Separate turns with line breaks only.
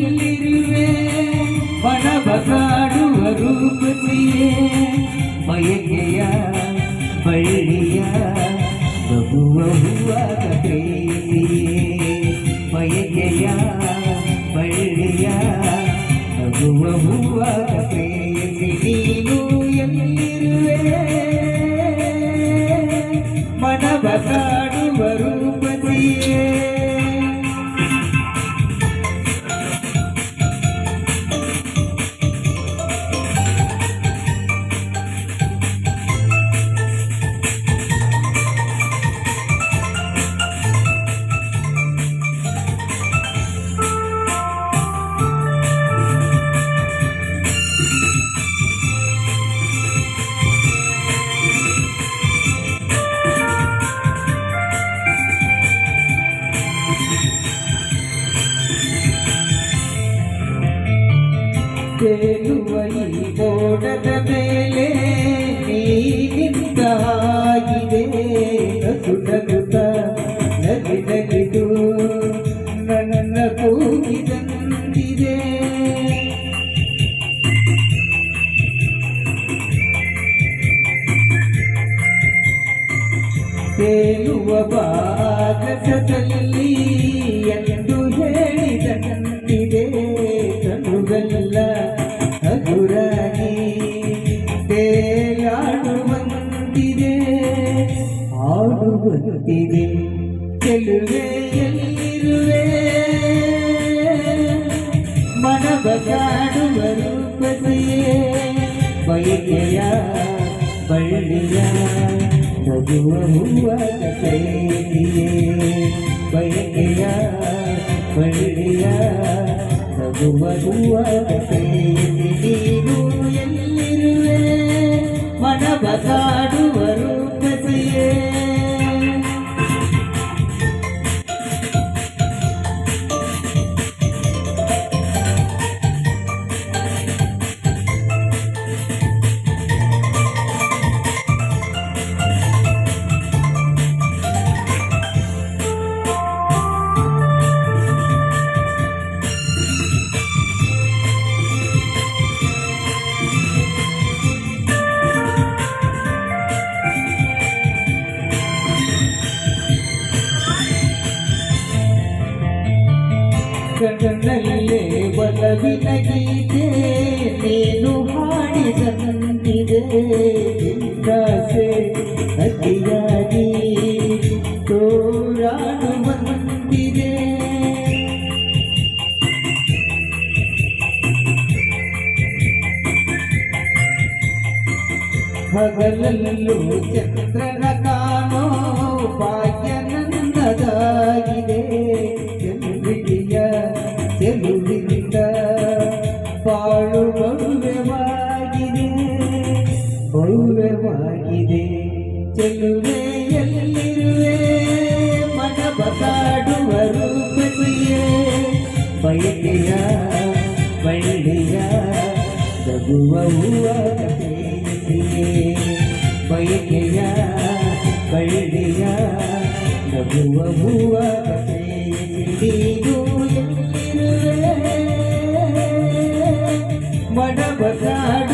ಎಲ್ಲಿರುವೆ ಬಣವ ಕಾಡುವ ರೂಪಸಿಯೇ ಬಯಕೆಯ ಬಳ್ಳಿಯ ಬಗುವ ಹೂವಾದ ಪ್ರೇಮಿಯೇ ಬಯಕೆಯ ಬಳ್ಳಿಯ ಬಗುವ ಹೂವಾದ ಪ್ರೇಮಿ ತೇಲುವ ಈ ಮೋಡದ ಮೇಲೆ ನೀನಿಂದ ಸುಡಗುತ್ತ ನಗು ನಗಿದು ನನ್ನ ಕೂಗಿದಂತಿದೆ. ತೇಲುವ ಬಾಗಸದಲ್ಲಿ ಆಡುವಂತಿದೆ ಚೆಲುವೆ ಎಲ್ಲಿರುವೆ? ಮನವ ಕಾಡುವ ರೂಪದೆಯೇ ಬಯಕೆಯ ಬಳ್ಳಿಯ ನಗುವ ಹೂವ ಪ್ರೇಮಿಯೇ ಬಯಕೆಯ ಬಳ್ಳಿಯ ನಗುವ ಹೂವ ಎಲ್ಲಿರುವೆ? ಮನವ ಕಾಡುವ ಕಣ್ಣಲ್ಲೇ ಒಲವಿನ ಗೀತೆ ನೀನು ಹಾಡಿದಂತಿದೆ ಕಾಸೆ ಅತಿಯಾಗಿ ತೋರಾಡುವಂತಿದೆ ಹಗಲಲ್ಲೂ ಚಂದ್ರನ ಕಾಣೋ ಭಾಗ್ಯ ನನ್ನದಾಗಿದೆ. ಚೆಲುವೆ ಎಲ್ಲಿರುವೆ? ಮನವ ಕಾಡುವ ರೂಪಸಿಯೇ ಬಯಕೆಯ ಬಳ್ಳಿಯ ಹೂವಾದ ಪ್ರೇಮಿಯೇ ಬಯಕೆಯ ಬಳ್ಳಿಯ ನಗುವ ಹೂವಾದ ಮನ ನೀನು